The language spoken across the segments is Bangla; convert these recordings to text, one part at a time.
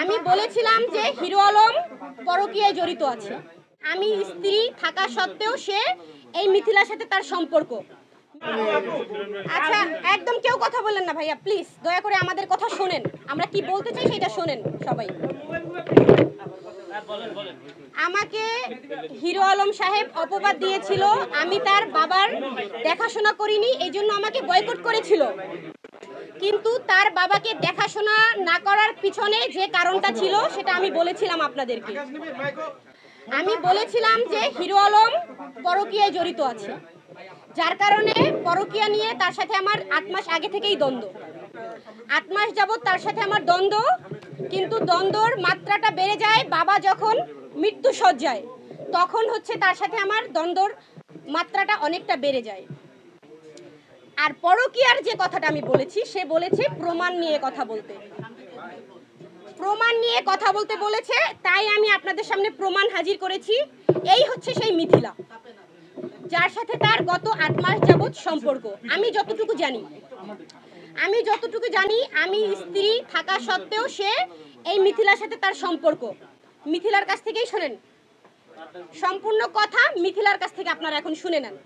আমি বলেছিলাম যে হিরো আলম পরকীয়ায় জড়িত আছে। আমি স্ত্রী থাকা সত্ত্বেও সে এই মিথিলার সাথে তার সম্পর্ক। আচ্ছা একদম কেউ কথা বললেন না ভাইয়া, প্লিজ, দয়া করে আমাদের কথা শোনেন। আমরা কি বলতে চাই সেটা শোনেন সবাই। আমাকে হিরো আলম সাহেব অপবাদ দিয়েছিল, আমি তার বাবার দেখাশোনা করিনি, এই জন্য আমাকে বয়কট করেছিল। কিন্তু তার বাবাকে দেখাশোনা না করার পিছনে যে কারণটা ছিল, সেটা আমি বলেছিলাম আপনাদেরকে। আমি বলেছিলাম যে হিরো আলম পরকীয়ায় জড়িত আছে। যার কারণে পরকীয়া নিয়ে তার সাথে আমার আট মাস আগে থেকেই দ্বন্দ্ব। আট মাস যাবত তার সাথে আমার দ্বন্দ্ব, কিন্তু দ্বন্দ্বর মাত্রাটা বেড়ে যায় বাবা যখন মৃত্যু সজ্জায় তখন হচ্ছে তার সাথে আমার দ্বন্দ্বর মাত্রাটা অনেকটা বেড়ে যায়। আর পরকীয়ার যে কথাটা আমি বলেছি, সে বলেছে প্রমাণ নিয়ে কথা বলতে। প্রমাণ নিয়ে কথা বলতে বলেছে, তাই আমি আপনাদের সামনে প্রমাণ হাজির করেছি। এই হচ্ছে সেই মিথিলা, যার সাথে তার গত আট মাস যাবৎ সম্পর্ক। আমি যতটুকু জানি, আমি যতটুকু জানি, আমি স্ত্রী থাকা সত্ত্বেও সে এই মিথিলার সাথে তার সম্পর্ক। মিথিলার কাছ থেকেই শোনেন। সম্পূর্ণ কথা মিথিলার কাছ থেকে আপনারা এখন শুনে নেন।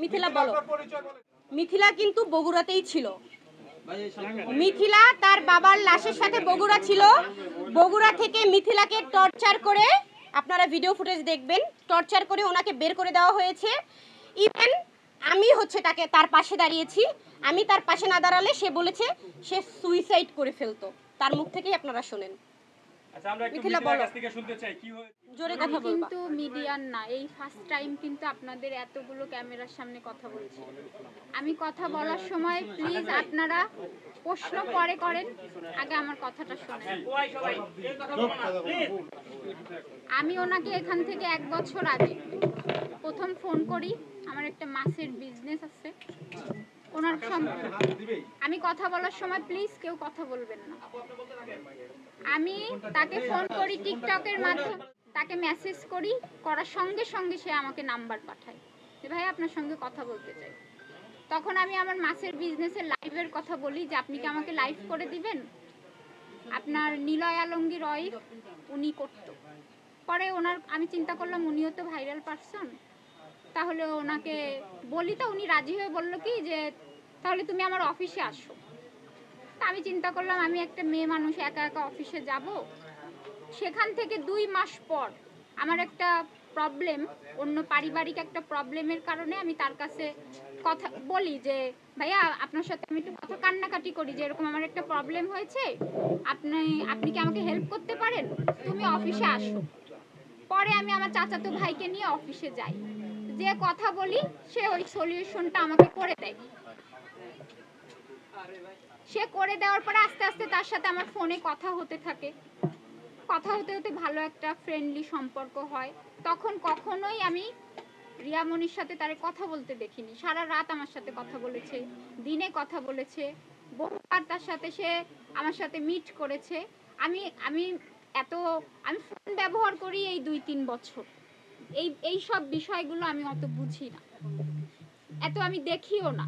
মিথিলা, বলো। মিথিলা কিন্তু বগুড়াতেই ছিল। মিথিলা তার বাবার লাশের সাথে বগুড়া ছিল। বগুড়া থেকে মিথিলাকে টর্চার করে আপনারা ভিডিও ফুটেজ দেখবেন টর্চার করে ওনাকে বের করে দেওয়া হয়েছে। ইভেন আমি হচ্ছে তাকে তার পাশে দাঁড়িয়েছি। আমি তার পাশে না দাঁড়ালে সে বলেছে সে সুইসাইড করে ফেলতো। তার মুখ থেকেই আপনারা শোনেন। কিন্তু মিডিয়ার না এই ফার্স্ট টাইম কিন্তু আপনাদের এতগুলো ক্যামেরার সামনে কথা বলছি। আমি কথা বলার সময় প্লিজ আপনারা প্রশ্ন পরে করেন আগে আমার কথাটা শোনেন। আমি ওনাকে এখান থেকে এক বছর আগে প্রথম ফোন করি আমার একটা মাছের বিজনেস আছে। ওনার আমি কথা বলার সময় প্লিজ কেউ কথা বলবেন না। আমি তাকে ফোন করি টিকটকের মাধ্যমে, তাকে মেসেজ করি, করার সঙ্গে সঙ্গে সে আমাকে নাম্বার পাঠায় যে, ভাই, আপনার সঙ্গে কথা বলতে চাই। তখন আমি আমার মাছের বিজনেসের লাইভের কথা বলি যে, আপনি কি আমাকে লাইভ করে দিবেন? আপনার নিলয় আলমগীর ওয়াইফ উনি করতো। পরে ওনার, আমি চিন্তা করলাম, উনিও তো ভাইরাল পারসন তাহলে ওনাকে বলি তো, উনি রাজি হয়ে বলল কি যে, তাহলে তুমি আমার অফিসে আসো। তা আমি চিন্তা করলাম, আমি একটা মেয়ে মানুষ, একা একা অফিসে যাব। সেখান থেকে দুই মাস পর আমার একটা প্রবলেম অন্য পারিবারিক একটা প্রবলেমের কারণে আমি তার কাছে কথা বলি যে, ভাইয়া, আপনার সাথে আমি একটু কথা কান্নাকাটি করি, যে এরকম আমার একটা প্রবলেম হয়েছে। আপনি আপনি কি আমাকে হেল্প করতে পারেন? তুমি অফিসে আসো। পরে আমি আমার চাচাতো ভাইকে নিয়ে অফিসে যাই। যে কথা বলি, সে ওই সলিউশনটা আমাকে করে দেয়। সে করে দেওয়ার পরে আস্তে আস্তে তার সাথে আমার ফোনে কথা হতে থাকে। কথা হতে হতে ভালো একটা ফ্রেন্ডলি সম্পর্ক হয়। তখন কখনোই আমি রিয়ামণির সাথে তারে কথা বলতে দেখিনি। সারা রাত আমার সাথে কথা বলেছে, দিনে কথা বলেছে, বহুবার তার সাথে সে আমার সাথে মিট করেছে। আমি আমি এত, আমি ফোন ব্যবহার করি এই দুই তিন বছর। এই এই সব বিষয়গুলো আমি অত বুঝি না। এত আমি দেখিও না।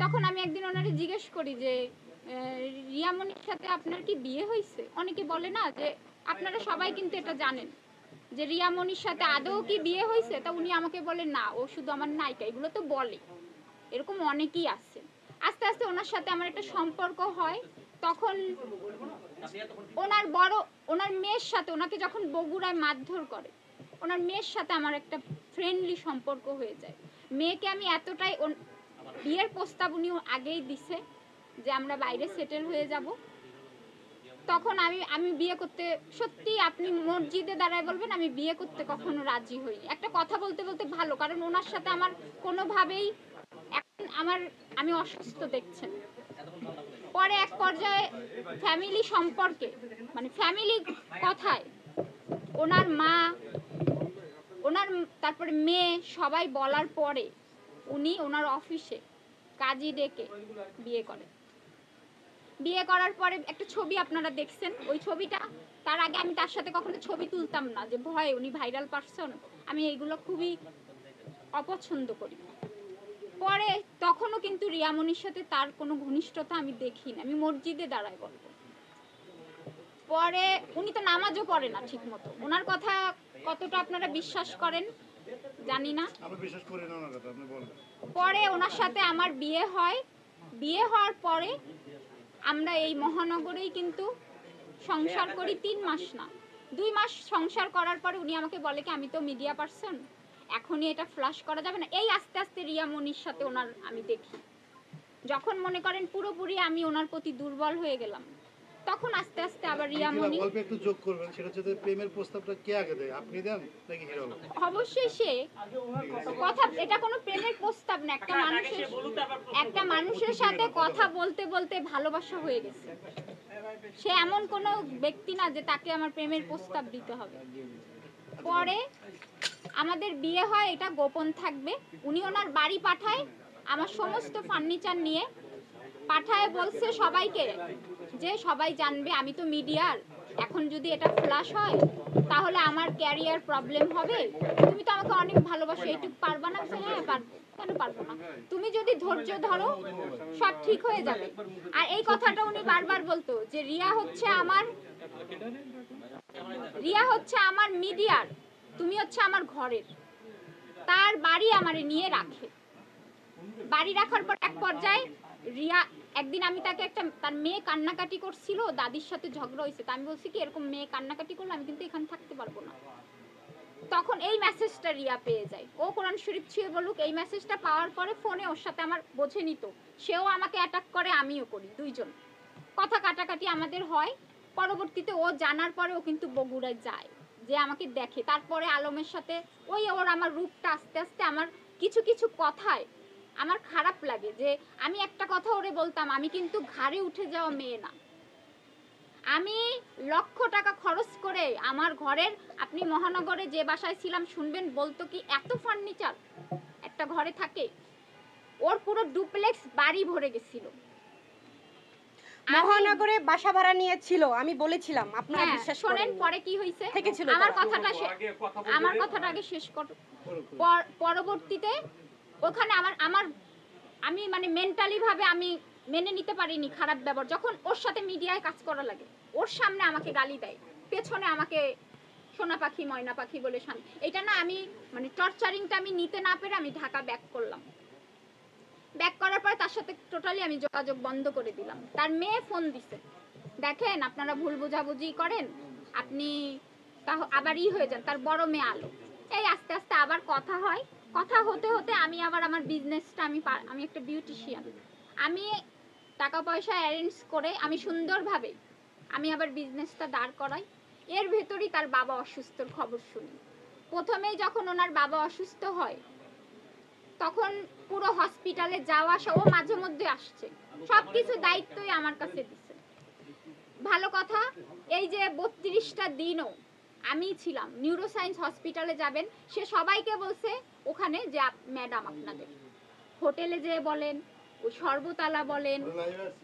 তখন আমি একদিন ওনারে জিজ্ঞেস করি যে আহ, রিয়ামণির সাথে আপনার কি বিয়ে হয়েছে অনেকে বলে না যে আপনারা সবাই কিন্তু এটা জানেন যে রিয়ামণির সাথে আদৌ কি বিয়ে হয়েছে তা উনি আমাকে বলে না ও শুধু আমার নায়িকা এগুলো তো বলে। এরকম অনেকেই আছে। আস্তে আস্তে ওনার সাথে আমার একটা সম্পর্ক হয়। তখন ওনার বড় ওনার মেয়ের সাথে ওনাকে যখন বগুড়ায় মারধর করে ওনার মেয়ের সাথে আমার একটা ফ্রেন্ডলি সম্পর্ক হয়ে যায়। মেয়েকে আমি এতটাই বিয়ের প্রস্তাব উনি আগেই দিছে যে আমরা বাইরে সেটেল হয়ে যাব। তখন আমি আমি বিয়ে করতে সত্যি আপনি মসজিদে দাঁড়ায় বলবেন, আমি বিয়ে করতে কখনো রাজি হই। একটা কথা বলতে বলতে ভালো, কারণ ওনার সাথে আমার কোনোভাবেই এখন আমার, আমি অসুস্থ দেখছেন। পরে এক পর্যায়ে ফ্যামিলি সম্পর্কে মানে ফ্যামিলি কথায় ওনার মা, ওনার, তারপরে মেয়ে সবাই বলার পরে উনি ওনার অফিসে কাজী ডেকে বিয়ে করেন বিয়ে করার পরে একটা ছবি আপনারা দেখছেন? ওই ছবিটা, তার আগে আমি তার সাথে কখনো ছবি তুলতাম না, যে ভয়ে, উনি ভাইরাল পারসন আমি এইগুলো খুবই অপছন্দ করি। পরে তখনও কিন্তু রিয়ামনির সাথে তার কোনো ঘনিষ্ঠতা আমি দেখি না, আমি মসজিদে দাঁড়ায় বলব। পরে উনি তো নামাজও পড়ে না ঠিক মতো ওনার কথা কতটা আপনারা বিশ্বাস করেন? জানি না। আমি বিশ্বাস করি না ওনার কথা আপনি বলেন। পরে ওনার সাথে আমার বিয়ে হয়। বিয়ে হওয়ার পরে আমরা এই মহানগরেই কিন্তু সংসার করি তিন মাস না। দুই মাস সংসার করার পরে উনি আমাকে বলে কি আমি তো মিডিয়া পার্সন এখনই এটা ফ্লাশ করা যাবে না। এই আস্তে আস্তে রিয়া মনির সাথে ওনার আমি দেখি। যখন মনে করেন পুরোপুরি আমি ওনার প্রতি দুর্বল হয়ে গেলাম। তখন আস্তে আস্তে আবার রিয়া হিরো মনি অল্প একটু যোগ করবেন? সেটা হচ্ছে প্রেমের প্রস্তাবটা কে আগে দেয়? আপনি দেন নাকি হিরো? অবশ্যই সে কথা এটা কোনো প্রেমের প্রস্তাব না একটা মানুষের একটা মানুষের সাথে কথা বলতে বলতে ভালোবাসা হয়ে গেছে। সে এমন কোনো ব্যক্তি না যে তাকে আমার প্রেমের প্রস্তাব দিতে হবে। পরে আমাদের বিয়ে হয় এটা গোপন থাকবে। উনি ওনার বাড়ি পাঠায় আমার সমস্ত ফার্নিচার নিয়ে পাঠায় বলছে সবাইকে যে সবাই জানবে আমি তো মিডিয়ার। এখন যদি এটা ফ্লাশ হয়, তাহলে আমার ক্যারিয়ার প্রবলেম হবে। তুমি তো আমাকে অনেক ভালোবাসো, এইটুকু পারবা না? হ্যাঁ পারব। কেন পারব না? তুমি যদি ধৈর্য ধরো, সব ঠিক হয়ে যাবে। আর এই কথাটা উনি বারবার বলতো যে, রিয়া হচ্ছে আমার, রিয়া হচ্ছে আমার মিডিয়ার, তুমি হচ্ছে আমার ঘরের। তার বাড়ি আমারে নিয়ে রাখে। বাড়ি রাখার পর এক পর্যায়ে রিয়া একদিন আমি তাকে একটা, তার মেয়ে কান্নাকাটি করছিল, দাদির সাথে ঝগড়া হয়েছে, তা আমি বলছি কি, এরকম মেয়ে কান্নাকাটি করলে আমি কিন্তু এখানে থাকতে পারব না। তখন এই মেসেজটা রিয়া পেয়ে যায়। ও কোরআন শরীফ ছুঁয়ে বলুক, এই মেসেজটা পাওয়ার পরে ফোনে ওর সাথে আমার বোঝে নিত। সেও আমাকে অ্যাটাক করে, আমিও করি, দুইজন। কথা কাটাকাটি আমাদের হয়। পরবর্তীতে ও জানার পরে ও কিন্তু বগুড়ায় যায়, যে আমাকে দেখে। তারপরে আলমের সাথে ওই ওর আমার রূপটা আস্তে আস্তে আমার কিছু কিছু কথায় আমার খারাপ লাগে যে আমি একটা কথা ওরে বলতাম আমি কিন্তু ঘাড়ে উঠে যাওয়া মেয়ে না। আমি লক্ষ টাকা খরচ করে আমার ঘরের আপনি মহানগরে যে বাসায় ছিলাম শুনবেন বলতো কি এত ফার্নিচার একটা ঘরে থাকে ওর পুরো ডুপ্লেক্স বাড়ি ভরে গেছিল। মহানগরে বাসা ভাড়া নিয়েছিল আমি বলেছিলাম আপনারা হ্যাঁ, বিশ্বাস করেন পরে কি হয়েছে? থেকেছিল আমার কথাটা। আমার কথাটা আগে শেষ করো পরবর্তীতে ওখানে আমার আমার, আমি মানে মেন্টালি ভাবে আমি মেনে নিতে পারিনি খারাপ ব্যবহার। যখন ওর সাথে মিডিয়ায় কাজ করা লাগে, ওর সামনে আমাকে গালি দেয়, পেছনে আমাকে সোনা পাখি, ময়না পাখি বলে শান, এটা না আমি মানে টর্চারিংটা আমি নিতে না পেরে আমি ঢাকা ব্যাক করলাম। ব্যাক করার পরে তার সাথে টোটালি আমি যোগাযোগ বন্ধ করে দিলাম। তার মেয়ে ফোন দিছে, দেখেন, আপনারা ভুল বোঝাবুঝি করেন, আপনি তা আবার ই হয়ে যান, তার বড় মেয়ে আলো। এই আস্তে আস্তে আবার কথা হয়। কথা হতে হতে আমি আবার আমার বিজনেসটা আমি আমি একটা বিউটিশিয়ান আমি টাকা পয়সা অ্যারেঞ্জ করে আমি সুন্দরভাবে আমি আবার বিজনেসটা দাঁড় করাই। এর ভেতরই তার বাবা অসুস্থর খবর শুনি। প্রথমেই যখন ওনার বাবা অসুস্থ হয়, তখন পুরো হসপিটালে যাওয়া ও মাঝে মধ্যে আসছে। সব কিছু দায়িত্বই আমার কাছে দিছে। ভালো কথা, এই যে বত্রিশটা দিনও আমি ছিলাম। নিউরোসায়েন্স হসপিটালে যাবেন। সে সবাইকে বলছে ওখানে যে ম্যাডাম আপনাদের। হোটেলে যে বলেন ওই সর্বতালা বলেন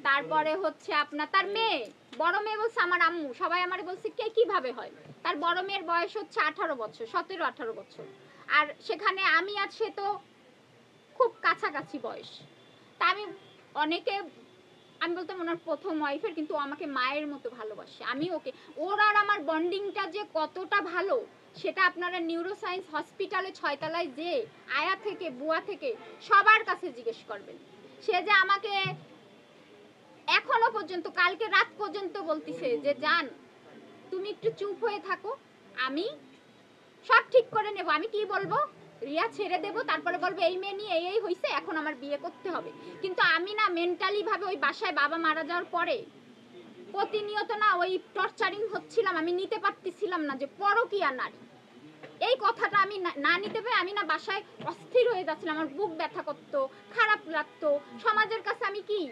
তারপরে হচ্ছে আপনার তার মেয়ে বড় মেয়ে বলছে আমার আম্মু সবাই আমার বলছে কে কীভাবে হয়? তার বড় মেয়ের বয়স হচ্ছে আঠারো বছর সতেরো আঠারো বছর। আর সেখানে আমি আর সে তো খুব কাছাকাছি বয়স। তা আমি অনেকে আমি বলতাম ওনার প্রথম ওয়াইফের কিন্তু ও আমাকে মায়ের মতো ভালোবাসে। আমি ওকে ওর আর আমার বন্ডিংটা যে কতটা ভালো, সেটা আপনারা নিউরোসায়েন্স হসপিটালে ছয়তলায় যে আয়া থেকে, বুয়া থেকে সবার কাছে জিজ্ঞেস করবেন। সে যে আমাকে এখনও পর্যন্ত, কালকে রাত পর্যন্ত বলতিছে যে, জান, তুমি একটু চুপ হয়ে থাকো, আমি সব ঠিক করে নেব। আমি কি বলব? রিয়া ছেড়ে দেবো, তারপরে বলব, এই মেয়ে নিয়ে এই হয়েছে এখন আমার বিয়ে করতে হবে। কিন্তু আমি না মেন্টালি ভাবে ওই বাসায় বাবা মারা যাওয়ার পরে প্রতিনিয়ত না ওই টর্চারিং হচ্ছিলাম, আমি নিতে পারতেছিলাম না যে পরকিয়া নারী। এই কথাটা আমি না- নিতে পেরে আমি না বাসায় অস্থির হয়ে যাচ্ছিলাম, আমার বুক ব্যথা করতো, খারাপ লাগতো। সমাজের কাছে আমি কি?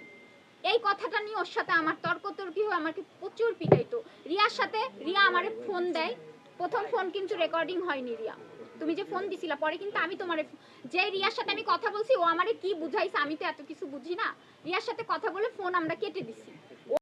এই কথাটা নিয়ে ওর সাথে আমার তর্কতর্কি হয়ে আমাকে প্রচুর পিটাইতো। রিয়ার সাথে রিয়া আমারে ফোন দেয়। প্রথম ফোন কিন্তু রেকর্ডিং হয়নি রিয়া। তুমি যে ফোন দিছিলা, পরে কিন্তু আমি তোমার যে রিয়ার সাথে আমি কথা বলছি, ও আমারে কি বুঝাইছে আমি তো এত কিছু বুঝি না। রিয়ার সাথে কথা বলে ফোন আমরা কেটে দিছি।